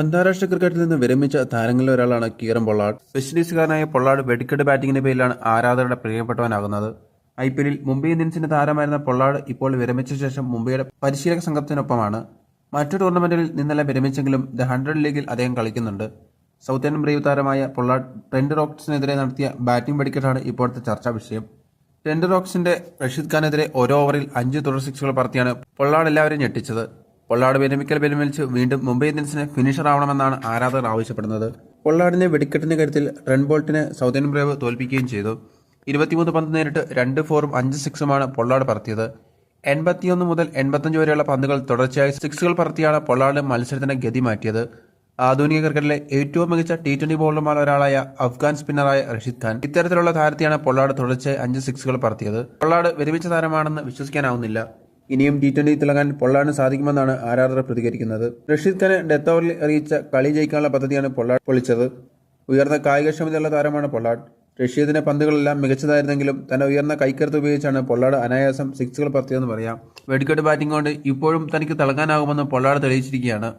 അന്താരാഷ്ട്ര ക്രിക്കറ്റിൽ നിന്ന് വിരമിച്ച താരങ്ങളിൽ ഒരാളാണ് കീറൻ പൊള്ളാഡ് വെസ്റ്റ് ഇൻഡീസുകാരനായ പൊള്ളാഡ് വെടിക്കെട്ട് ബാറ്റിംഗിന്റെ പേരിലാണ് ആരാധകരുടെ പ്രിയപ്പെട്ടവനാകുന്നത്. ഐ പി എല്ലിൽ മുംബൈ ഇന്ത്യൻസിന്റെ താരമായിരുന്ന പൊള്ളാഡ് ഇപ്പോൾ വിരമിച്ച ശേഷം മുംബൈയുടെ പരിശീലക സംഘത്തിനൊപ്പമാണ്. മറ്റു ടൂർണമെന്റിൽ നിന്നല്ല വിരമിച്ചെങ്കിലും ദ ഹൺഡ്രഡ് ലീഗിൽ അദ്ദേഹം കളിക്കുന്നുണ്ട്. സൗത്ത് ഇന്ത്യൻ ബ്രേവ് താരമായ പൊള്ളാഡ് ടെൻഡർ റോക്സിനെതിരെ നടത്തിയ ബാറ്റിംഗ് വെടിക്കെട്ടാണ് ഇപ്പോഴത്തെ ചർച്ചാ വിഷയം. ടെൻഡർ റോക്സിന്റെ റഷീദ് ഖാനെതിരെ ഓരോ ഓവറിൽ അഞ്ച് തുടർ സിക്സുകൾ പറത്തിയാണ് പൊള്ളാഡ് എല്ലാവരെയും ഞെട്ടിച്ചത്. പൊള്ളാഡ് വിരമിക്കൽ വിരമിച്ച് വീണ്ടും മുംബൈ ഇന്ത്യൻസിന് ഫിനിഷർ ആവണമെന്നാണ് ആരാധകർ ആവശ്യപ്പെടുന്നത്. പൊള്ളാടിന്റെ വെടിക്കെട്ടിന്റെ കരുത്തിൽ റൺബോൾട്ടിന് ഇന്ത്യൻ ബ്രേവ് തോൽപ്പിക്കുകയും ചെയ്തു. ഇരുപത്തിമൂന്ന് പന്ത് നേരിട്ട് രണ്ട് ഫോറും അഞ്ച് സിക്സുമാണ് പൊള്ളാട് പറത്തിയത്. എൺപത്തിയൊന്ന് മുതൽ എൺപത്തഞ്ച് വരെയുള്ള പന്തുകൾ തുടർച്ചയായി സിക്സുകൾ പറത്തിയാണ് പൊള്ളാട് മത്സരത്തിന്റെ ഗതി മാറ്റിയത്. ആധുനിക ക്രിക്കറ്റിലെ ഏറ്റവും മികച്ച ടി ട്വന്റി ബോളർമാർ ഒരാളായ അഫ്ഗാൻ സ്പിന്നറായ റഷീദ് ഖാൻ. ഇത്തരത്തിലുള്ള താരത്തെയാണ് പൊള്ളാട് തുടർച്ചയായി അഞ്ച് സിക്സുകൾ പറത്തിയത്. പൊള്ളാട് വിരമിച്ച താരമാണെന്ന് വിശ്വസിക്കാനാവുന്നില്ല. ഇനിയും ടി ട്വന്റി തിളങ്ങാൻ പൊള്ളാടിന് സാധിക്കുമെന്നാണ് ആരാധകർ പ്രതികരിക്കുന്നത്. റഷീദ് ഖാനെ ഡെത്ത് ഓവറിൽ അറിയിച്ച കളി ജയിക്കാനുള്ള പദ്ധതിയാണ് പൊള്ളാട് പൊളിച്ചത്. ഉയർന്ന കായികക്ഷമതയുള്ള താരമാണ് പൊള്ളാട് റഷീദിന്റെ പന്തുകളെല്ലാം മികച്ചതായിരുന്നെങ്കിലും തന്റെ ഉയർന്ന കൈക്കരുത്ത് ഉപയോഗിച്ചാണ് പൊള്ളാട് അനായാസം സിക്സുകൾ പറത്തിയതെന്ന് പറയാം. വെടിക്കെട്ട് ബാറ്റിംഗ് കൊണ്ട് ഇപ്പോഴും തനിക്ക് തിളങ്ങാനാകുമെന്ന് പൊള്ളാട് തെളിയിച്ചിരിക്കുകയാണ്.